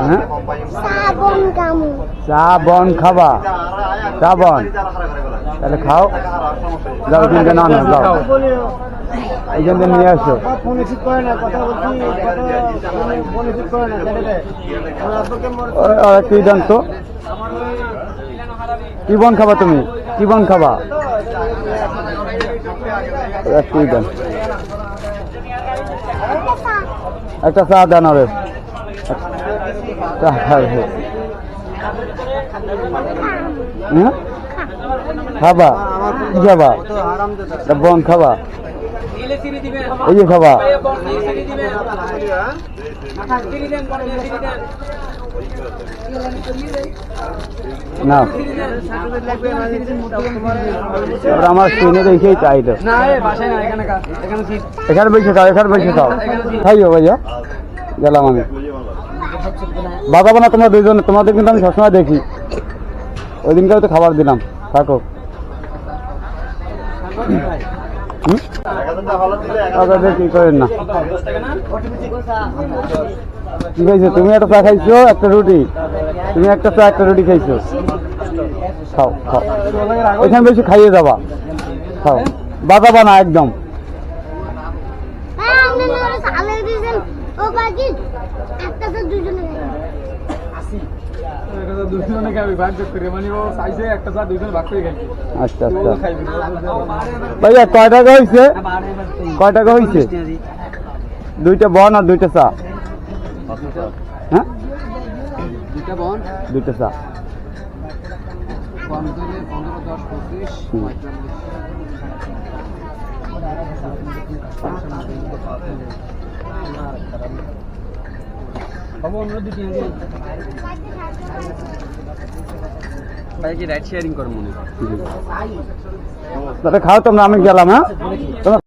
হ্যাঁ? সাবন চা বন খাবা। চা বন তাহলে খাও। যাও তিনটে না না যাও। এইখান থেকে নিয়ে আসো। ফোন রিসিভ করে না কথা বলছি কথা ফোন রিসিভ করে না ছেড়ে দেয় আমার আব্বুকে মোর- ওই, ওই, তুই দেন তো কি বন খাবা তুমি? কি বন খাবা? তুই দেন একটা চা দেন খাবে কি বন খাবা। এই যে খাবা। না। আমার ট্রেনে দেখেই চাই তো। এখানে বসে খাও এখানে বসে খাও। খাইও ভাইয়া গেলাম আমি। বাজাবো না তোমরা দুইজনে, তোমাদের কিন্তু আমি সবসময় দেখি। ওই দিনকার তো খাবার দিলাম, থাকো। হুম? আচ্ছা দেখি, করেন না। কি খাইছো তুমি একটা চা খাইছো, একটা রুটি। তুমি একটা চা, একটা রুটি খাইছো। খাও খাও। এখানে বেশি খাইয়ে যাবা। খাও। বাজাবা না একদম। বাকি একটা তো দুজনে দুজনে খাবি ভাগ করে মানে ও চাইছে একটা চা দুজনে ভাগ আচ্ছা আচ্ছা। ভাইয়া কয় টাকা হয়েছে কয় টাকা হয়েছে দুইটা বন আর দুইটা চা। হ্যাঁ? দুইটা বন। দুইটা চা। বন বাবু অন্য দুটি ভাই কি রাইড শেয়ারিং করব তাহলে খাও তোমরা আমি গেলাম হ্যাঁ?